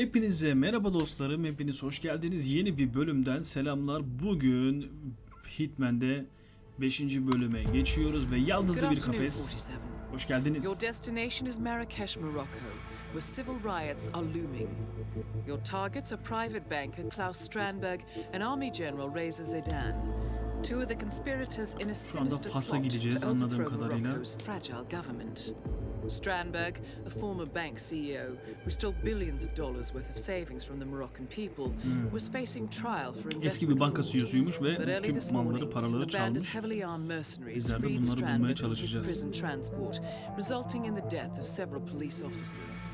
Hepinize merhaba dostlarım, hepiniz hoş geldiniz. Yeni bir bölümden selamlar. Bugün Hitman'de 5. bölüme geçiyoruz ve yaldızlı bir kafes. 47. Hoş geldiniz. Your destination is Marrakesh, Morocco, where civil riots are looming. Your targets are private banker Klaus Strandberg and Army General Reza Zedan, two of the conspirators in a sinister plot to overthrow. Morocco's fragile government. Strandberg, a former bank CEO who stole billions of dollars worth of savings from the Moroccan people, was facing trial for Hmm. Eski bir banka. CEO'suymuş ve tüm malları, paraları a band of çalmış. heavily armed mercenaries Bizler de freed bunları bulmaya Strandberg from his çalışacağız. prison transport, resulting in the death of several police officers.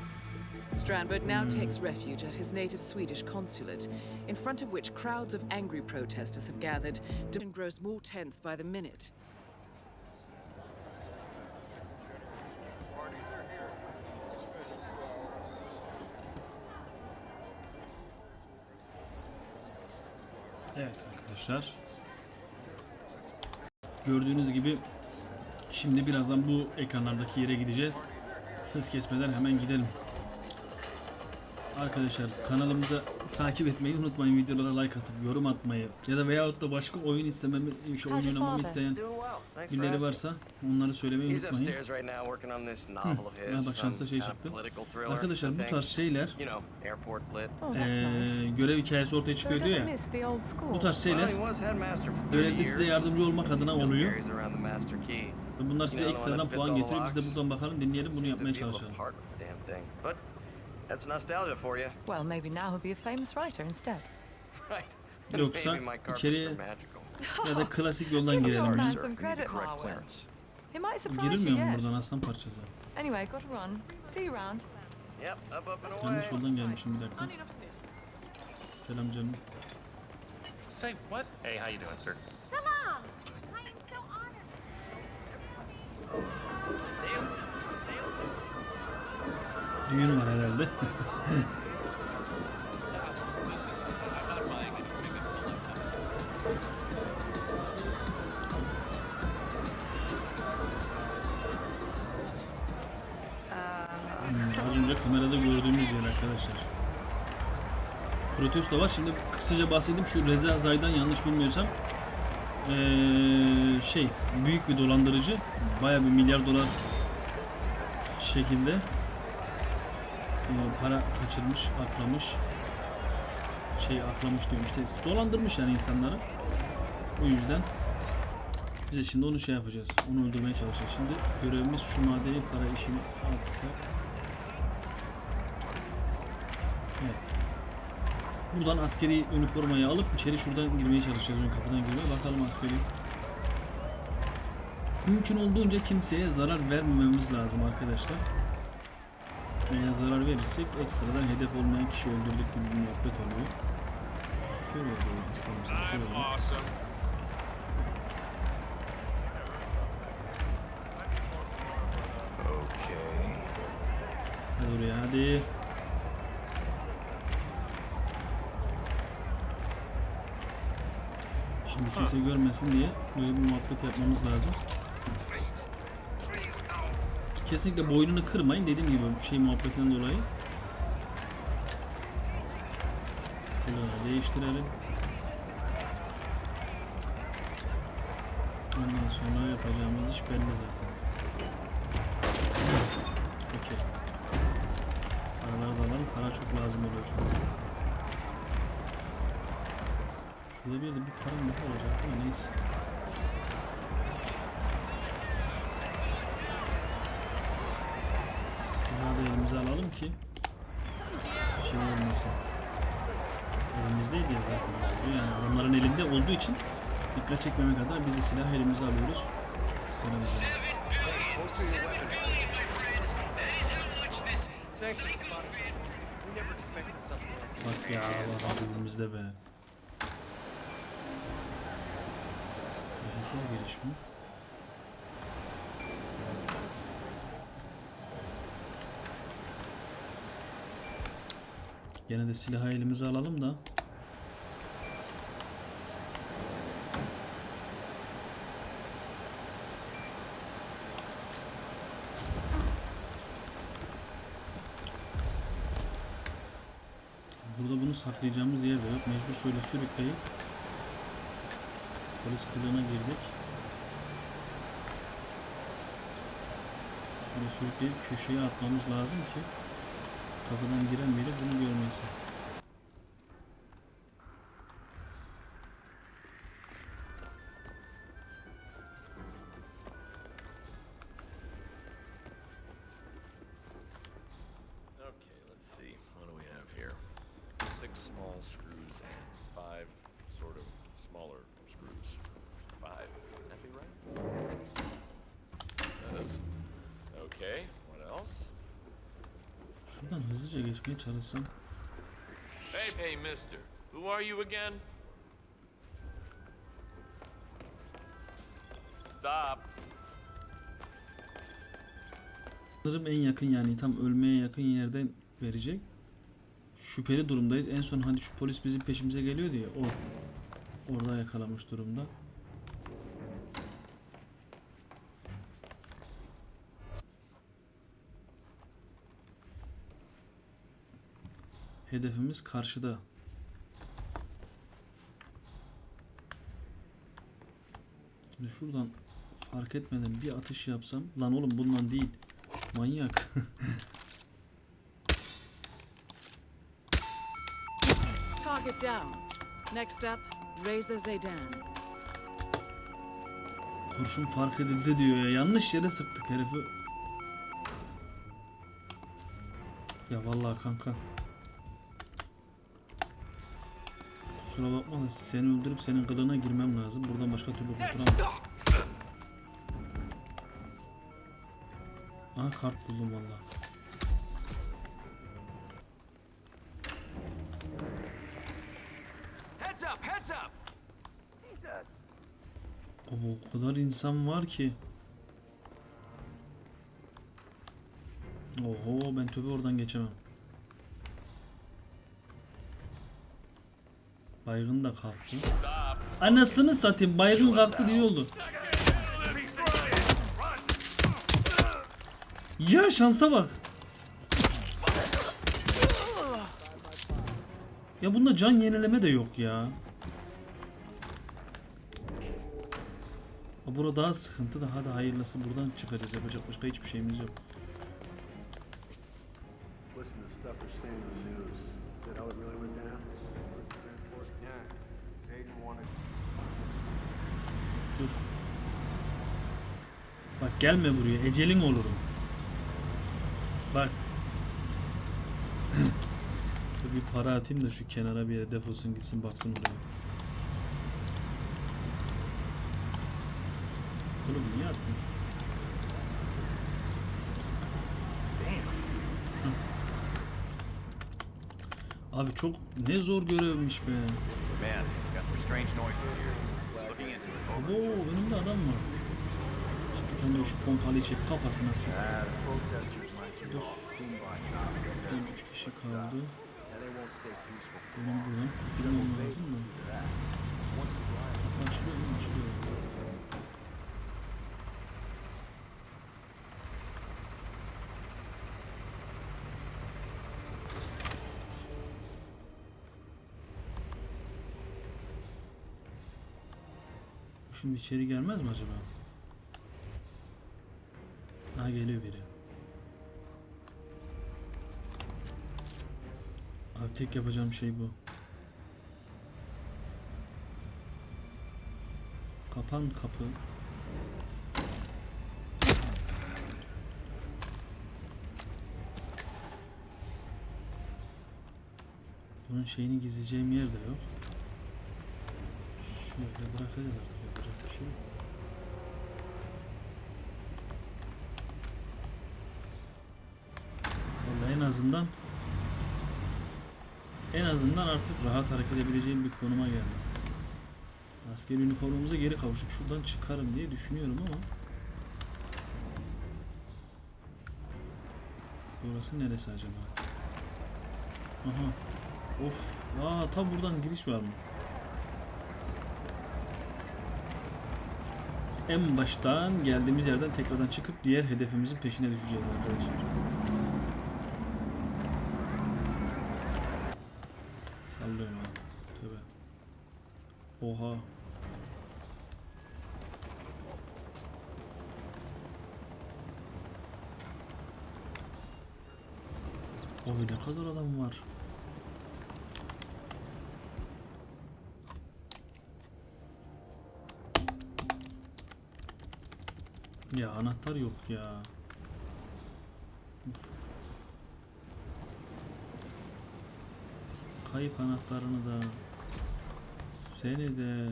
Strandberg now takes refuge at his native Swedish consulate, in front of which crowds of angry protesters have gathered. Demand grows more tense by the minute. Evet arkadaşlar. Gördüğünüz gibi şimdi birazdan bu ekranlardaki yere gideceğiz. Hız kesmeden hemen gidelim. Arkadaşlar kanalımıza takip etmeyi unutmayın. Videolara like atıp yorum atmayı ya da veyahut da başka oyun istememi, oyun oynamamı isteyen Asking. varsa onları söylemeyi He's unutmayın. upstairs right now working on this novel of Ya his. bak şansa şey çıktı. political thriller, Arkadaşlar I bu tarz şeyler You know, airport lit. Oh, that's eee, nice. görev hikayesi ortaya çıkıyor diyor ya. miss the old school. Bu tarz Well, şeyler he was headmaster for 30 görevde size years. yardımcı olmak adına still oluyor. carries around the master key. Ve bunlar size ekstradan puan getiriyor. Biz de buradan bakalım dinleyelim bunu yapmaya çalışalım. part of the damn thing. But that's nostalgia for you. Well, maybe now he'll be a famous writer instead. Right. Yoksa Maybe my carpets içeriye- are magical. Ya da klasik yoldan girelim. might surprise you Girilmiyor mu yet. buradan aslan parçası? Anyway, got to run. See you around. Yep, up, up and away. Yanlış yoldan gelmişim bir dakika. Selam canım. Say what? Hey, how you doing, sir? Salam! I am so honored. Düğün var herhalde. kamerada gördüğümüz yer arkadaşlar. Protesto var. Şimdi kısaca bahsedeyim. Şu Reza Zaydan yanlış bilmiyorsam eee, şey büyük bir dolandırıcı. Baya bir milyar dolar şekilde para kaçırmış, aklamış. Şey aklamış diyorum işte dolandırmış yani insanları. O yüzden biz şimdi onu şey yapacağız. Onu öldürmeye çalışacağız. Şimdi görevimiz şu madeni para işini atsa. Evet. Buradan askeri üniformayı alıp içeri şuradan girmeye çalışacağız. Ön kapıdan girmeye. Bakalım askeri. Mümkün olduğunca kimseye zarar vermememiz lazım arkadaşlar. Eğer zarar verirsek ekstradan hedef olmayan kişi öldürdük gibi bir muhabbet oluyor. Şöyle yapalım aslanım şöyle. I'm yap. awesome. Okay. Hadi oraya hadi. Şimdi kimse görmesin diye böyle bir muhabbet yapmamız lazım. Kesinlikle boynunu kırmayın dediğim gibi şey muhabbetinden dolayı. Şöyle değiştirelim. Ondan sonra yapacağımız iş belli zaten. Okey. Paraları da alalım. Para çok lazım oluyor çünkü. Şurada bir yerde bir param daha olacak ama neyse. Silahı da elimize alalım ki şey olmasın. Elimizdeydi ya zaten. Yani adamların elinde olduğu için dikkat çekmemek adına biz de silahı elimize alıyoruz. Selam. Bak ya Allah elimizde be. Giriş mi? Gene de silahı elimize alalım da. Burada bunu saklayacağımız yer de yok. Mecbur şöyle sürükleyip polis kılığına girdik. Şöyle sürükleyip köşeye atmamız lazım ki kapıdan giren biri bunu görmesin. Okay, what else? Şuradan hızlıca geçmeye çalışsam. Hey, hey, mister. Who are you again? Stop. Sanırım en yakın yani tam ölmeye yakın yerden verecek. Şüpheli durumdayız. En son hani şu polis bizim peşimize geliyordu ya o orada yakalamış durumda. Hedefimiz karşıda. Şimdi şuradan fark etmeden bir atış yapsam. Lan oğlum bundan değil. Manyak. Target down. Next up, Reza Zaydan. Kurşun fark edildi diyor ya. Yanlış yere sıktık herifi. Ya vallahi kanka. Kusura bakma da seni öldürüp senin kılığına girmem lazım. Buradan başka türlü kurtulamam. Aha kart buldum up! Baba o kadar insan var ki. Oho ben tabi oradan geçemem. Baygın da kalktı. Anasını satayım baygın kalktı diye oldu. Ya şansa bak. Ya bunda can yenileme de yok ya. Ha, Bura daha sıkıntı da hayırlısı buradan çıkacağız yapacak başka hiçbir şeyimiz yok. Dur. Bak gelme buraya ecelin olurum. Bak. Bir para atayım da şu kenara bir yere defolsun gitsin baksın oraya. Oğlum niye attın? Abi çok ne zor görevmiş be. Man, got some strange noises here. Oo önümde adam var. Şimdi bir tane de şu pompalıyı çek kafasına sık. Son 3 kişi kaldı. Benim buradan Şimdi içeri gelmez mi acaba? Ha geliyor biri. Abi tek yapacağım şey bu. Kapan kapı. Bunun şeyini gizleyeceğim yer de yok. Şöyle bırakacağız artık Vallahi en azından en azından artık rahat hareket edebileceğim bir konuma geldim. Askeri üniformamıza geri kavuştuk. Şuradan çıkarım diye düşünüyorum ama Burası neresi acaba? Aha. Of. Aa tam buradan giriş var mı? En baştan geldiğimiz yerden tekrardan çıkıp diğer hedefimizin peşine düşeceğiz arkadaşlar. Sallıyorum ha. Tövbe. Oha. Oy ne kadar adam var. Ya anahtar yok ya. Kayıp anahtarını da seni de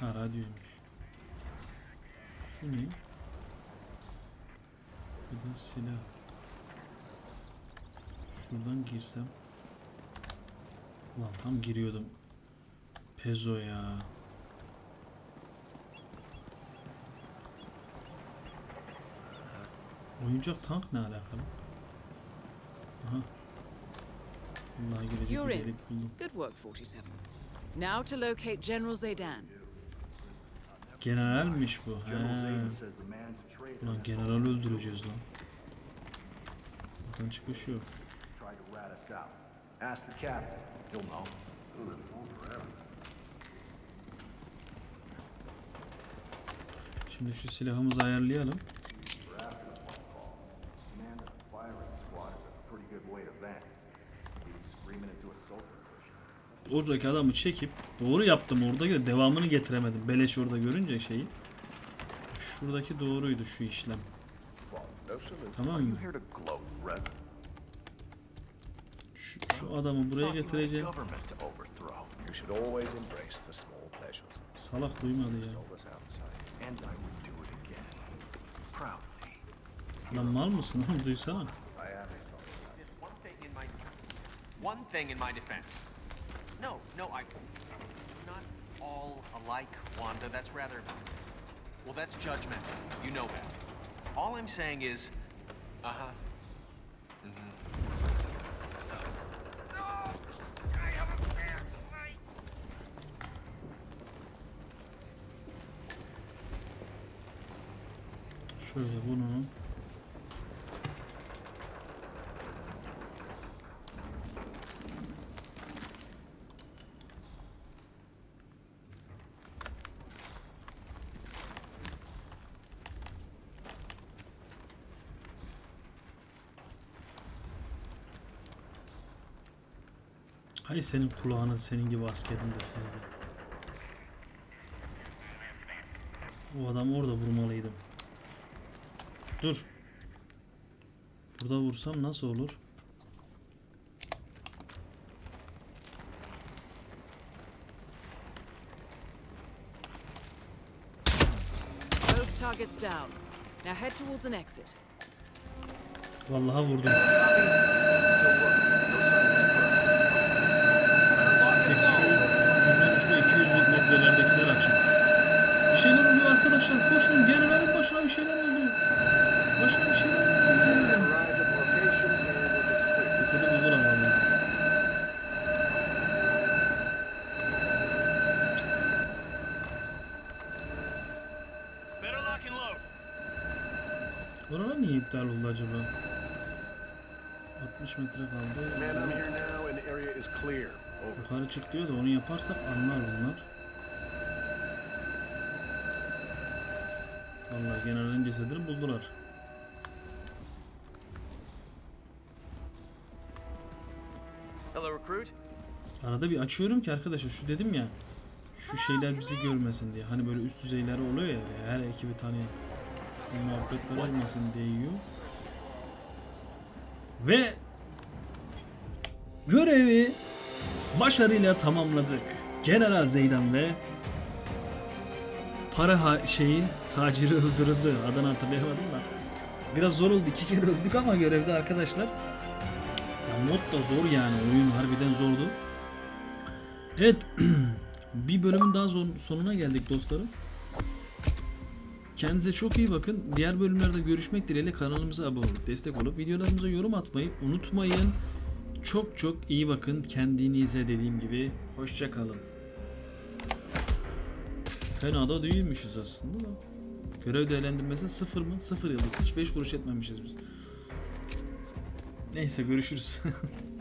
Ha radyoymuş. Şu ne? Bir de silah. Şuradan girsem. Ulan tam giriyordum. Pezo ya. Oyuncak tank ne alakalı? Aha. Vallahi gelecek You're bir in. delik buldum. Good work, 47. Now to locate General Zaydan. Generalmiş bu. He. Ulan general öldüreceğiz lan. Buradan çıkış yok. Ask the captain. He'll know. Şimdi şu silahımızı ayarlayalım. Oradaki adamı çekip doğru yaptım oradaki de devamını getiremedim. Beleş orada görünce şeyi. Şuradaki doğruydu şu işlem. Tamam mı? Here to gloat, Red. Şu, şu adamı buraya getireceğim. Government to overthrow. You should always embrace the small pleasures. Salak duymadı ya. was outside, and I would do it again. Proudly. Lan mal mısın oğlum duysana. I haven't thought One thing in my one thing in my defense. No, no, I not all alike, Wanda. That's rather well, that's judgmental. You know that. All I'm saying is, uh-huh. Şöyle bunu. Hay senin kulağının senin gibi askerin de seni de. O adam orada vurmalıydım. Dur. Burada vursam nasıl olur? Both targets down. Now head towards an exit. Vallahi vurdum. Still working. No sign of that Tek şu 100 şu 200 metrelerdekiler açın. Bir şeyler oluyor arkadaşlar. Koşun. Generalin başına bir şeyler oldu. Başına bir şeyler. Better lock and load. Oralar niye iptal oldu acaba? 60 metre kaldı. Yukarı çık diyor da onu yaparsak anlar bunlar. Vallahi generalin cesedini buldular. Arada bir açıyorum ki arkadaşlar şu dedim ya şu şeyler bizi görmesin diye. Hani böyle üst düzeyler oluyor ya her ekibi tanıyan. Muhabbetler olmasın diye yiyor. Ve görevi başarıyla tamamladık. General Zeydan ve para ha- şeyi taciri öldürüldü. Adını hatırlayamadım da. Biraz zor oldu. iki kere öldük ama görevde arkadaşlar. Ya mod da zor yani. Oyun harbiden zordu. Evet. bir bölümün daha zor- sonuna geldik dostlarım. Kendinize çok iyi bakın. Diğer bölümlerde görüşmek dileğiyle kanalımıza abone olup destek olup videolarımıza yorum atmayı unutmayın. Çok çok iyi bakın kendinize dediğim gibi. Hoşça kalın. Fena da değilmişiz aslında da. Görev değerlendirmesi sıfır mı? Sıfır yıldız. Hiç 5 kuruş etmemişiz biz. Neyse görüşürüz.